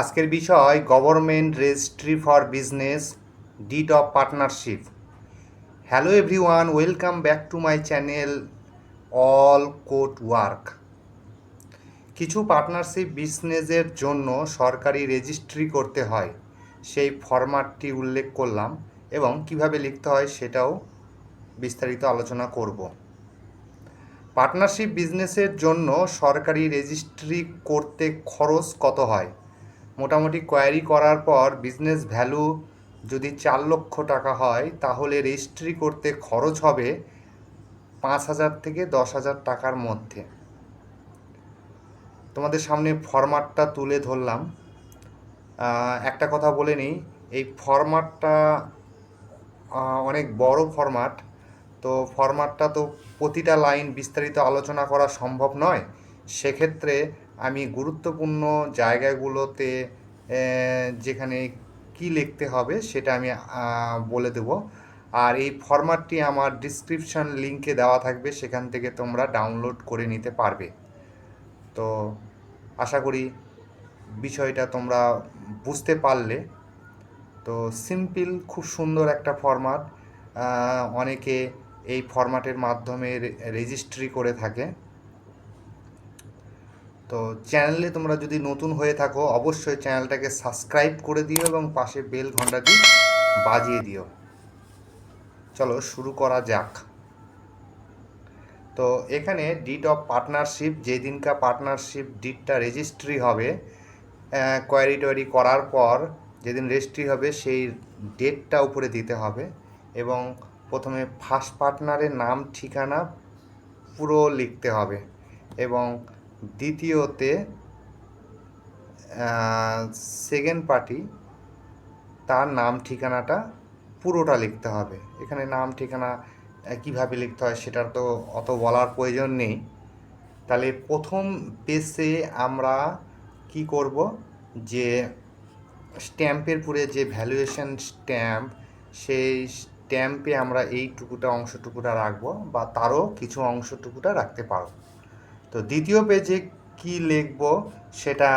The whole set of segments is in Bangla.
আজকের বিষয় government registry for business deed of partnership hello everyone welcome back to my channel all court work কিছু পার্টনারশিপ বিজনেসের জন্য সরকারি রেজিস্ট্রি করতে হয়, সেই ফরম্যাটটি উল্লেখ করলাম এবং কীভাবে লিখতে হয় সেটাও বিস্তারিত আলোচনা করব। পার্টনারশিপ বিজনেসের জন্য সরকারি রেজিস্ট্রি করতে খরচ কত হয়? মোটামুটি কোয়ারি করার পর বিজনেস ভ্যালু যদি চার লক্ষ টাকা হয়, তাহলে রেজিস্ট্রি করতে খরচ হবে পাঁচ হাজার থেকে দশ হাজার টাকার মধ্যে। তোমাদের সামনে ফরম্যাটটা তুলে ধরলাম। একটা কথা বলে নিই, এই ফরম্যাটটা অনেক বড় ফরম্যাট তো ফরম্যাটটা তো প্রতিটা লাইন বিস্তারিত আলোচনা করা সম্ভব নয়। সেক্ষেত্রে আমি গুরুত্বপূর্ণ জায়গাগুলোতে যেখানে কি লিখতে হবে সেটা আমি বলে দেব। আর এই ফরম্যাটটি আমার ডিসক্রিপশন লিঙ্কে দেওয়া থাকবে, সেখান থেকে তোমরা ডাউনলোড করে নিতে পারবে। তো আশা করি বিষয়টা তোমরা বুঝতে পারলে। তো সিম্পল খুব সুন্দর একটা ফরম্যাট অনেকে এই ফরম্যাটের মাধ্যমে রেজিস্ট্রি করে থাকে। তো চ্যানেলে তোমরা যদি নতুন হয়ে থাকো, অবশ্যই চ্যানেলটাকে সাবস্ক্রাইব করে দিও এবং পাশে বেল ঘন্টাটি বাজিয়ে দিও। চলো শুরু করা যাক। তো এখানে ডিট অফ পার্টনারশিপ যেদিনকা পার্টনারশিপ ডিটটা রেজিস্ট্রি হবে কোয়ারি টোয়ারি করার পর যেদিন রেজিস্ট্রি হবে, সেই ডেটটা উপরে দিতে হবে এবং প্রথমে ফার্স্ট পার্টনারের নাম, ঠিকানা পুরো লিখতে হবে এবং দ্বিতীয়তে সেকেন্ড পার্টি তার নাম ঠিকানাটা পুরোটা লিখতে হবে। এখানে নাম ঠিকানা কীভাবে লিখতে হয় সেটার তো অত বলার প্রয়োজন নেই। তাহলে প্রথম পেজে আমরা কি করব? যে স্ট্যাম্পের পুরে যে ভ্যালুয়েশন স্ট্যাম্প সেই স্ট্যাম্পে আমরা এইটুকুটা অংশটুকুটা রাখব বা তারও কিছু অংশটুকুটা রাখতে পারো তো দ্বিতীয় পেজে কি লিখব সেটা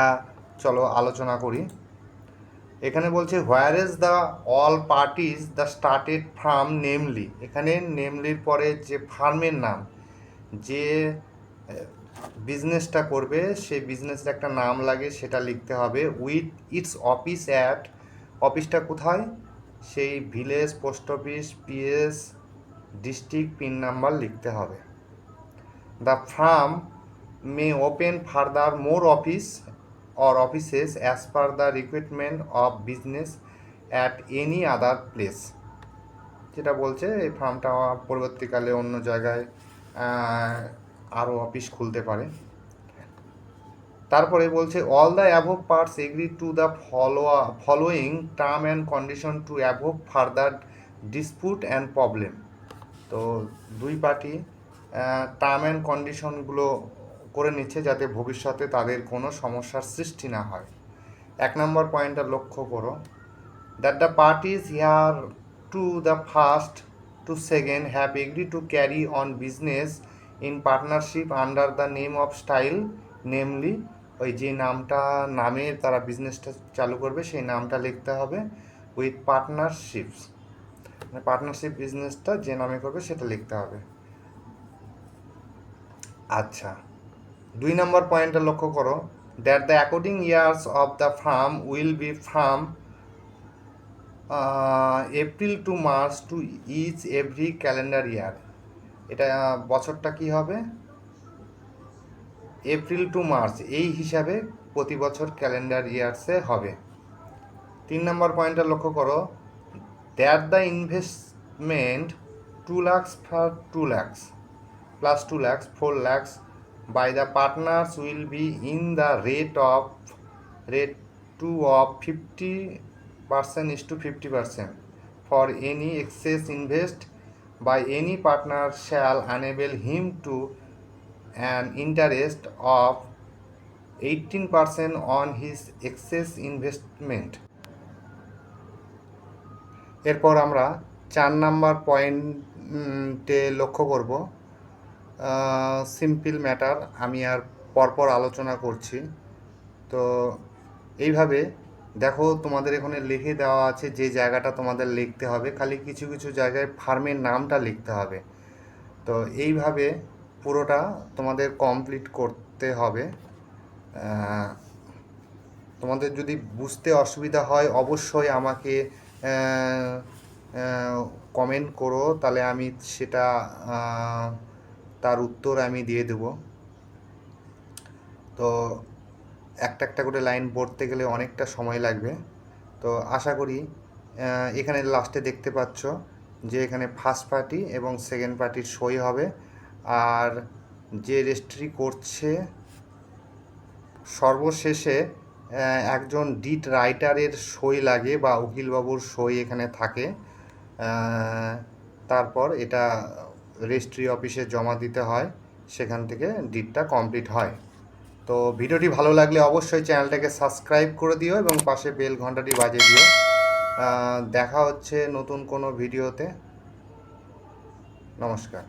চলো আলোচনা করি। এখানে বলছে where is the all parties the started firm namely এখানে নেমলির পরে যে ফার্মের নাম, যে বিজনেসটা করবে, সেই বিজনেসের একটা নাম লাগে, সেটা লিখতে হবে। উইথ ইটস অফিস অ্যাট অফিসটা কোথায়? সেই village post office PS district pin number লিখতে হবে। The firm may open further more office or offices as per the requirement of business at any other place. যেটা বলছে, এই ফার্মটা পরবর্তীকালে অন্য জায়গায় আরও অফিস খুলতে পারে। তারপরে বলছে all the above parts agree to the follow following term and condition to above further dispute and problem তো দুই পার্টি টার্ম অ্যান্ড কন্ডিশনগুলো করে নিচ্ছে যাতে ভবিষ্যতে তাদের কোনো সমস্যার সৃষ্টি না হয়। এক নম্বর পয়েন্টটা লক্ষ্য করো। That the parties here to the first to second have agree to carry on business in partnership under the name of style namely ওই যে নামটা, নামে তারা বিজনেসটা চালু করবে, সেই নামটা লিখতে হবে উইথ পার্টনারশিপস মানে পার্টনারশিপ বিজনেসটা যে নামে করবে, সেটা লিখতে হবে। আচ্ছা। দুই নম্বর পয়েন্টটা লক্ষ্য করো that the according years of the firm will be firm April to March to each every calendar year এটা বছরটা কি হবে? এপ্রিল টু মার্চ এই হিসাবে প্রতি বছর ক্যালেন্ডার ইয়ার্সে হবে। তিন নম্বর পয়েন্টটা লক্ষ্য করো that the investment two lakhs for two lakhs plus 2 lakhs 4 lakhs by the partners will be in the rate of rate 2 of 50 percent is to 50 percent for any excess invest by any partner shall enable him to an interest of 18 percent on his excess investment এরপর আমরা চার নাম্বার পয়েন্টে লক্ষ্য করব সিম্পল ম্যাটার আমি আর পরপর আলোচনা করছি। তো এইভাবে দেখো তোমাদের এখানে লিখে দেওয়া আছে যে জায়গাটা তোমাদের লিখতে হবে, খালি কিছু কিছু জায়গায় ফার্মের নামটা লিখতে হবে। তো এইভাবে পুরোটা তোমাদের কমপ্লিট করতে হবে। তোমাদের যদি বুঝতে অসুবিধা হয় অবশ্যই আমাকে কমেন্ট করো, তাহলে আমি সেটা তার উত্তর আমি দিয়ে দেবো। তো একটা একটা করে লাইন পড়তে গেলে অনেকটা সময় লাগবে। তো আশা করি এখানে লাস্টে দেখতে পাচ্ছ যে এখানে ফার্স্ট পার্টি এবং সেকেন্ড পার্টির সই হবে। আর যে রেজিস্ট্রি করছে, সর্বশেষে একজন ডিট রাইটারের সই লাগে বা উকিলবাবুর সই এখানে থাকে। তারপর এটা রেজিস্ট্রি অফিসে জমা দিতে হয়, সেখান থেকে ডিটটা কমপ্লিট হয়। তো ভিডিওটি ভালো লাগলে অবশ্যই চ্যানেলটাকে সাবস্ক্রাইব করে দিও এবং পাশে বেল ঘন্টাটি বাজিয়ে দিও। দেখা হচ্ছে নতুন কোনো ভিডিওতে। নমস্কার।